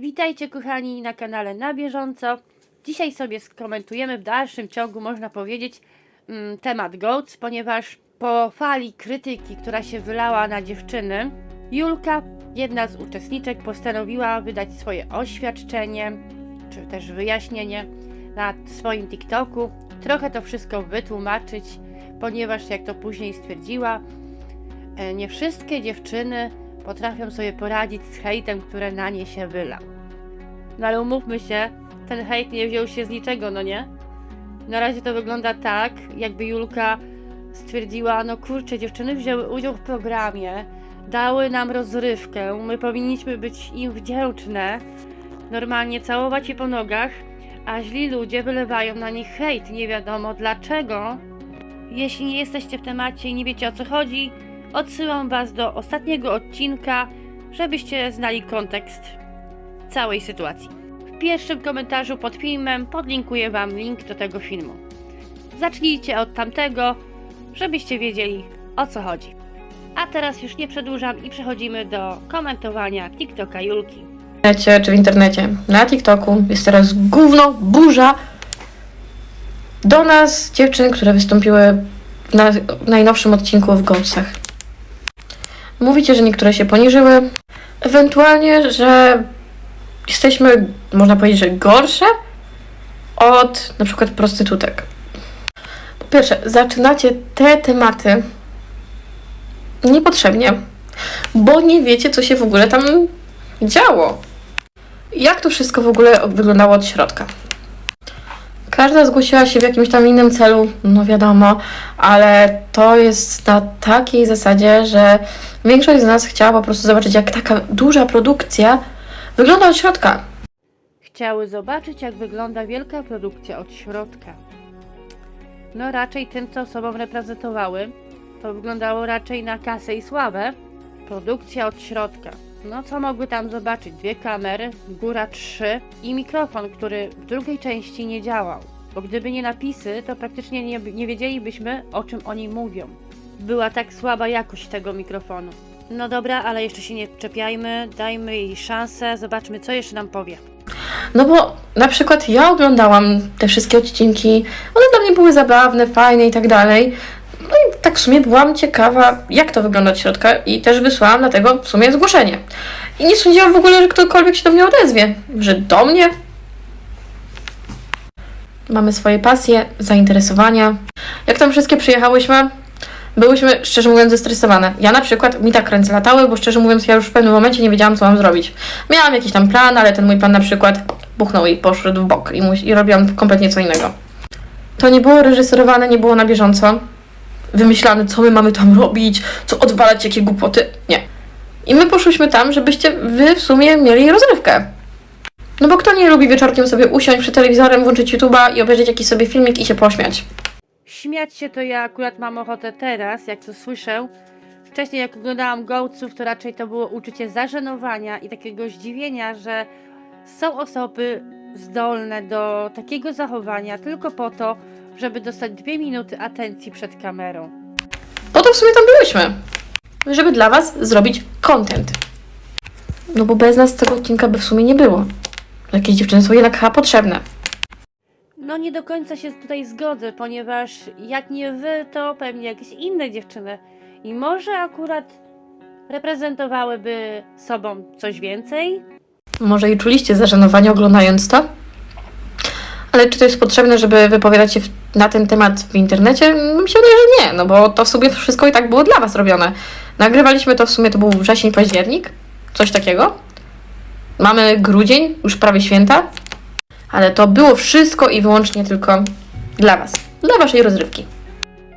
Witajcie kochani na kanale na bieżąco. Dzisiaj sobie skomentujemy w dalszym ciągu, można powiedzieć, mm, temat GOAT, ponieważ po fali krytyki, która się wylała na dziewczyny, Julka, jedna z uczestniczek, postanowiła wydać swoje oświadczenie, czy też wyjaśnienie na swoim TikToku, trochę to wszystko wytłumaczyć, ponieważ jak to później stwierdziła, e, nie wszystkie dziewczyny potrafią sobie poradzić z hejtem, które na nie się wyla. No ale umówmy się, ten hejt nie wziął się z niczego, no nie? Na razie to wygląda tak, jakby Julka stwierdziła, no kurczę, dziewczyny wzięły udział w programie, dały nam rozrywkę, my powinniśmy być im wdzięczne, normalnie całować je po nogach, a źli ludzie wylewają na nich hejt, nie wiadomo dlaczego. Jeśli nie jesteście w temacie i nie wiecie o co chodzi, odsyłam Was do ostatniego odcinka, żebyście znali kontekst całej sytuacji. W pierwszym komentarzu pod filmem podlinkuję Wam link do tego filmu. Zacznijcie od tamtego, żebyście wiedzieli o co chodzi. A teraz już nie przedłużam i przechodzimy do komentowania TikToka Julki. internecie czy w internecie, na TikToku jest teraz gówno, burza do nas dziewczyn, które wystąpiły w, na, w najnowszym odcinku w Gołcach. Mówicie, że niektóre się poniżyły, ewentualnie, że jesteśmy, można powiedzieć, że gorsze od na przykład prostytutek. Po pierwsze, zaczynacie te tematy niepotrzebnie, bo nie wiecie, co się w ogóle tam działo. Jak to wszystko w ogóle wyglądało od środka? Każda zgłosiła się w jakimś tam innym celu, no wiadomo, ale to jest na takiej zasadzie, że większość z nas chciała po prostu zobaczyć, jak taka duża produkcja wygląda od środka. Chciały zobaczyć, jak wygląda wielka produkcja od środka. No raczej tym, co sobą reprezentowały, to wyglądało raczej na kasę i sławę. Produkcja od środka. No co mogły tam zobaczyć? Dwie kamery, góra trzy i mikrofon, który w drugiej części nie działał. Bo gdyby nie napisy, to praktycznie nie, nie wiedzielibyśmy, o czym oni mówią. Była tak słaba jakość tego mikrofonu. No dobra, ale jeszcze się nie czepiajmy, dajmy jej szansę, zobaczmy, co jeszcze nam powie. No bo na przykład ja oglądałam te wszystkie odcinki, one dla mnie były zabawne, fajne i tak dalej. No i tak w sumie byłam ciekawa, jak to wygląda od środka i też wysłałam dlatego w sumie zgłoszenie. I nie sądziłam w ogóle, że ktokolwiek się do mnie odezwie. Że do mnie? Mamy swoje pasje, zainteresowania. Jak tam wszystkie przyjechałyśmy, byłyśmy, szczerze mówiąc, zestresowane. Ja na przykład, mi tak ręce latały, bo szczerze mówiąc, ja już w pewnym momencie nie wiedziałam, co mam zrobić. Miałam jakiś tam plan, ale ten mój plan na przykład buchnął i poszedł w bok i, mu- i robiłam kompletnie co innego. To nie było reżyserowane, nie było na bieżąco. Wymyślane, co my mamy tam robić, co odwalać, jakie głupoty. Nie. I my poszłyśmy tam, żebyście wy w sumie mieli rozrywkę. No bo kto nie lubi wieczorkiem sobie usiąść przed telewizorem, włączyć YouTube'a i obejrzeć jakiś sobie filmik i się pośmiać? Śmiać się to ja akurat mam ochotę teraz, jak to słyszę. Wcześniej jak oglądałam Gołców, to raczej to było uczucie zażenowania i takiego zdziwienia, że są osoby zdolne do takiego zachowania tylko po to, żeby dostać dwie minuty atencji przed kamerą. Po to w sumie tam byłyśmy. Żeby dla Was zrobić content. No bo bez nas tego odcinka by w sumie nie było. Jakieś dziewczyny są jednak chyba potrzebne. No nie do końca się tutaj zgodzę, ponieważ jak nie wy, to pewnie jakieś inne dziewczyny. I może akurat reprezentowałyby sobą coś więcej? Może i czuliście zażenowanie oglądając to? Ale czy to jest potrzebne, żeby wypowiadać się w, na ten temat w internecie? Mi się wydaje, że nie, no bo to w sumie wszystko i tak było dla Was robione. Nagrywaliśmy to w sumie, to był wrzesień, październik, coś takiego. Mamy grudzień, już prawie święta, ale to było wszystko i wyłącznie tylko dla Was, dla Waszej rozrywki.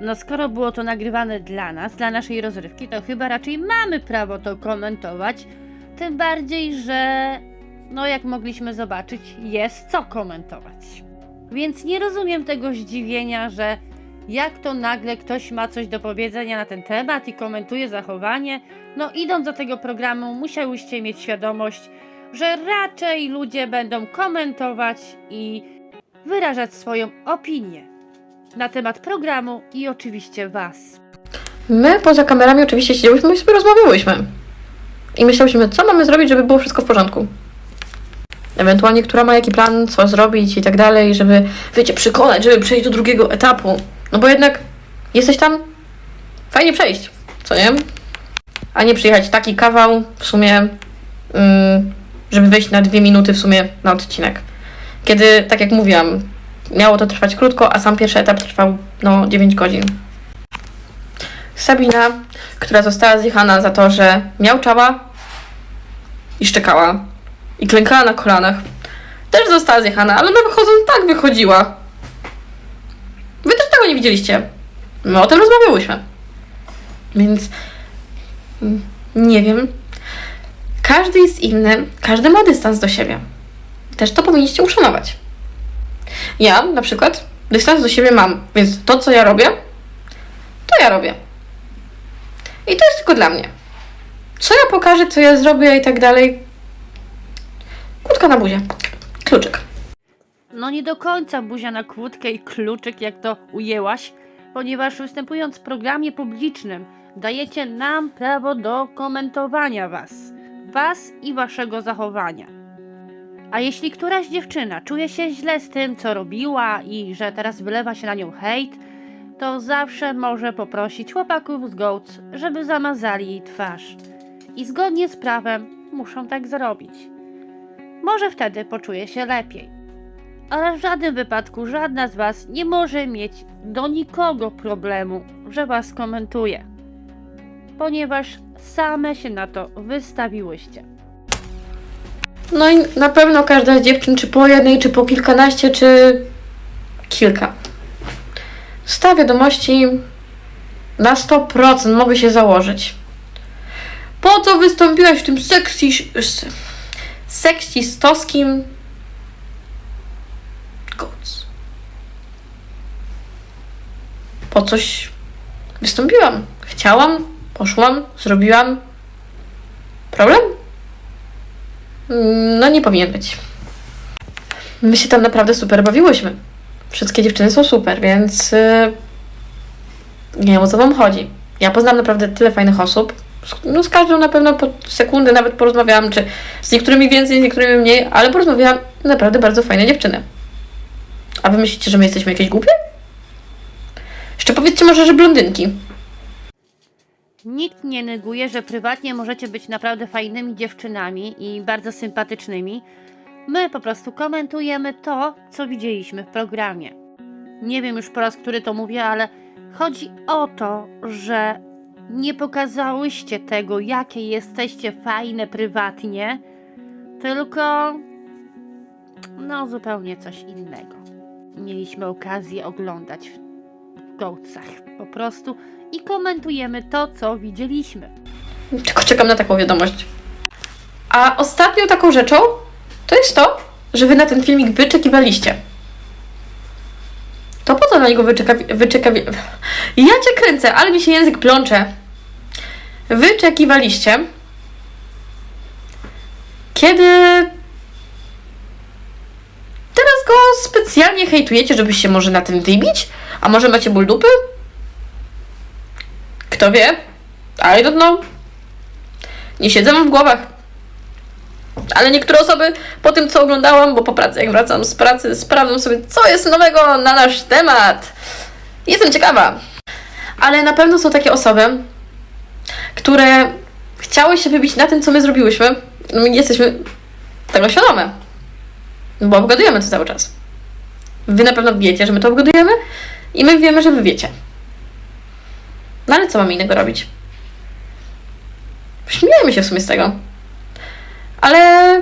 No skoro było to nagrywane dla nas, dla naszej rozrywki, to chyba raczej mamy prawo to komentować. Tym bardziej, że no jak mogliśmy zobaczyć, jest co komentować. Więc nie rozumiem tego zdziwienia, że jak to nagle ktoś ma coś do powiedzenia na ten temat i komentuje zachowanie. No idąc do tego programu, musiałyście mieć świadomość, że raczej ludzie będą komentować i wyrażać swoją opinię na temat programu i oczywiście Was. My poza kamerami oczywiście siedziałyśmy i sobie rozmawiałyśmy. I myślałyśmy, co mamy zrobić, żeby było wszystko w porządku. ewentualnie która ma jaki plan, co zrobić i tak dalej, żeby, wiecie, przekonać, żeby przejść do drugiego etapu. No bo jednak jesteś tam, fajnie przejść, co nie? A nie przyjechać taki kawał w sumie, mm, żeby wejść na dwie minuty w sumie na odcinek. Kiedy, tak jak mówiłam, miało to trwać krótko, a sam pierwszy etap trwał, no, 9 godzin. Sabina, która została zjechana za to, że miałczała i szczekała i klękała na kolanach, też została zjechana, ale na wychodząc tak wychodziła. Wy też tego nie widzieliście. My o tym rozmawiałyśmy. Więc mm, nie wiem. Każdy jest inny, każdy ma dystans do siebie. Też to powinniście uszanować. Ja na przykład dystans do siebie mam, więc to, co ja robię, to ja robię. I to jest tylko dla mnie. Co ja pokażę, co ja zrobię i tak dalej. Kłódka na buzie. Kluczyk. No nie do końca buzia na kłódkę i kluczyk, jak to ujęłaś, ponieważ występując w programie publicznym dajecie nam prawo do komentowania was, was i waszego zachowania. A jeśli któraś dziewczyna czuje się źle z tym, co robiła i że teraz wylewa się na nią hejt, to zawsze może poprosić chłopaków z Goats, żeby zamazali jej twarz. I zgodnie z prawem muszą tak zrobić. Może wtedy poczuje się lepiej. Ale w żadnym wypadku żadna z Was nie może mieć do nikogo problemu, że Was komentuje, ponieważ same się na to wystawiłyście. No i na pewno każda z dziewczyn, czy po jednej, czy po kilkanaście, czy kilka. Sta wiadomości na 100% mogę się założyć. Po co wystąpiłaś w tym seksy, seksistowskim Goats? Po coś wystąpiłam. Chciałam, poszłam, zrobiłam. Problem? Mm, No nie powinien być. My się tam naprawdę super bawiłyśmy. Wszystkie dziewczyny są super, więc yy, nie wiem o co wam chodzi. Ja poznałam naprawdę tyle fajnych osób. No z każdą na pewno po sekundę nawet porozmawiałam, czy z niektórymi więcej, z niektórymi mniej, ale porozmawiałam naprawdę bardzo fajne dziewczyny. A wy myślicie, że my jesteśmy jakieś głupie? Jeszcze powiedzcie może, że blondynki. Nikt nie neguje, że prywatnie możecie być naprawdę fajnymi dziewczynami i bardzo sympatycznymi. My po prostu komentujemy to, co widzieliśmy w programie. Nie wiem już po raz który to mówię, ale chodzi o to, że nie pokazałyście tego, jakie jesteście fajne prywatnie, tylko no zupełnie coś innego. Mieliśmy okazję oglądać w Goatsach po prostu i komentujemy to, co widzieliśmy. Tylko czekam na taką wiadomość. A ostatnią taką rzeczą to jest to, że wy na ten filmik wyczekiwaliście. To po co na niego wyczeka... wyczeka... Ja cię kręcę, ale mi się język plącze. Wyczekiwaliście, kiedy teraz go specjalnie hejtujecie, żeby się może na tym wybić? A może macie ból dupy? Kto wie? I don't know. Nie siedzę w głowach. Ale niektóre osoby po tym, co oglądałam, bo po pracy, jak wracam z pracy, sprawdzam sobie, co jest nowego na nasz temat. Jestem ciekawa. Ale na pewno są takie osoby, które chciały się wybić na tym, co my zrobiłyśmy. My jesteśmy tego świadome. Bo obgadujemy to cały czas. Wy na pewno wiecie, że my to obgadujemy i my wiemy, że wy wiecie. No ale co mamy innego robić? Śmiejemy się w sumie z tego. Ale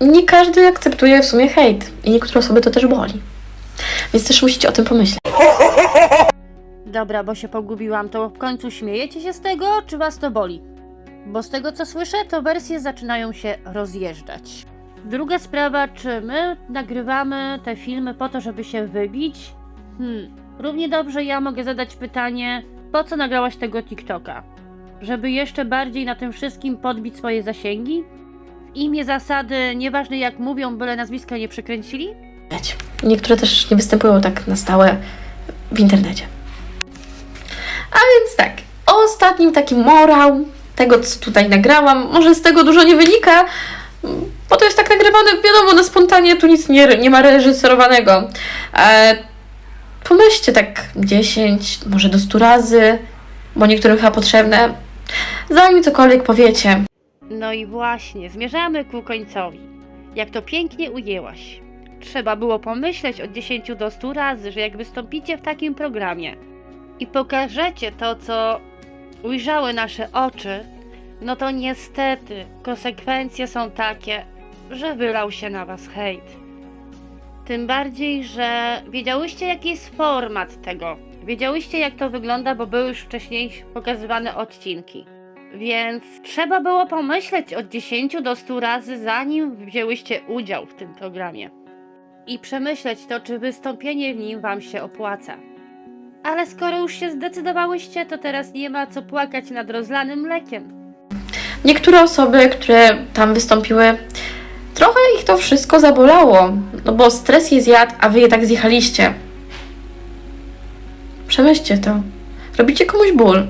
nie każdy akceptuje w sumie hejt. I niektóre osoby to też boli. Więc też musicie o tym pomyśleć. Dobra, bo się pogubiłam, to w końcu śmiejecie się z tego, czy was to boli? Bo z tego co słyszę, to wersje zaczynają się rozjeżdżać. Druga sprawa, czy my nagrywamy te filmy po to, żeby się wybić? Hmm, równie dobrze ja mogę zadać pytanie, po co nagrałaś tego TikToka? Żeby jeszcze bardziej na tym wszystkim podbić swoje zasięgi? W imię zasady, nieważne jak mówią, byle nazwiska nie przykręcili? Niektóre też nie występują tak na stałe w internecie. A więc tak, ostatnim taki morał tego, co tutaj nagrałam, może z tego dużo nie wynika, Bo to jest tak nagrywane, wiadomo, na spontanie, tu nic nie, nie ma reżyserowanego. E, pomyślcie tak 10, może do 100 razy, bo niektórym chyba potrzebne, zanim cokolwiek powiecie. No i właśnie, zmierzamy ku końcowi. Jak to pięknie ujęłaś. Trzeba było pomyśleć od 10 do 100 razy, że jak wystąpicie w takim programie i pokażecie to, co ujrzały nasze oczy, no to niestety konsekwencje są takie, że wylał się na was hejt. Tym bardziej, że wiedziałyście jaki jest format tego. Wiedziałyście jak to wygląda, bo były już wcześniej pokazywane odcinki. Więc trzeba było pomyśleć od 10 do 100 razy, zanim wzięłyście udział w tym programie. I przemyśleć to, czy wystąpienie w nim Wam się opłaca. Ale skoro już się zdecydowałyście, to teraz nie ma co płakać nad rozlanym mlekiem. Niektóre osoby, które tam wystąpiły, trochę ich to wszystko zabolało, no bo stres je zjadł, a wy je tak zjechaliście. Przemyślcie to. Robicie komuś ból.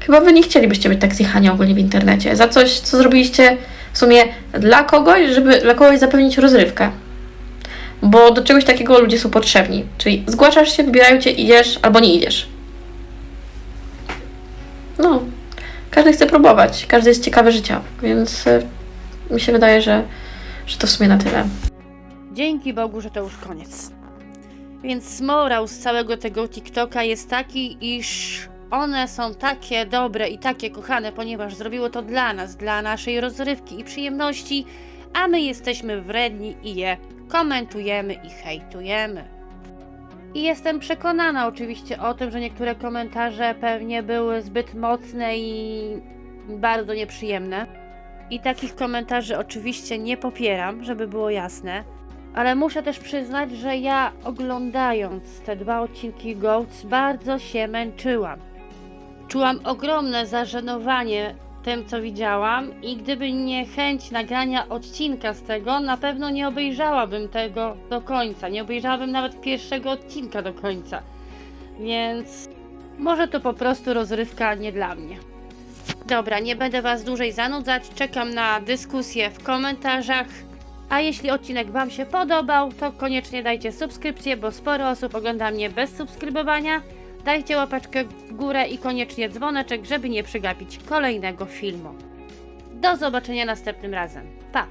Chyba wy nie chcielibyście być tak zjechani ogólnie w internecie. Za coś, co zrobiliście w sumie dla kogoś, żeby dla kogoś zapewnić rozrywkę. Bo do czegoś takiego ludzie są potrzebni. Czyli zgłaszasz się, wybierają cię, idziesz albo nie idziesz. No, każdy chce próbować, każdy jest ciekawy życia, więc y, mi się wydaje, że, że to w sumie na tyle. Dzięki Bogu, że to już koniec. Więc morał z całego tego TikToka jest taki, iż one są takie dobre i takie kochane, ponieważ zrobiło to dla nas, dla naszej rozrywki i przyjemności, a my jesteśmy wredni i je komentujemy i hejtujemy. I jestem przekonana oczywiście o tym, że niektóre komentarze pewnie były zbyt mocne i bardzo nieprzyjemne. I takich komentarzy oczywiście nie popieram, żeby było jasne. Ale muszę też przyznać, że ja oglądając te dwa odcinki Goats bardzo się męczyłam. Czułam ogromne zażenowanie tym, co widziałam i gdyby nie chęć nagrania odcinka z tego, na pewno nie obejrzałabym tego do końca. Nie obejrzałabym nawet pierwszego odcinka do końca. Więc może to po prostu rozrywka nie dla mnie. Dobra, nie będę Was dłużej zanudzać. Czekam na dyskusję w komentarzach. A jeśli odcinek Wam się podobał, to koniecznie dajcie subskrypcję, bo sporo osób ogląda mnie bez subskrybowania. Dajcie łapeczkę w górę i koniecznie dzwoneczek, żeby nie przegapić kolejnego filmu. Do zobaczenia następnym razem. Pa!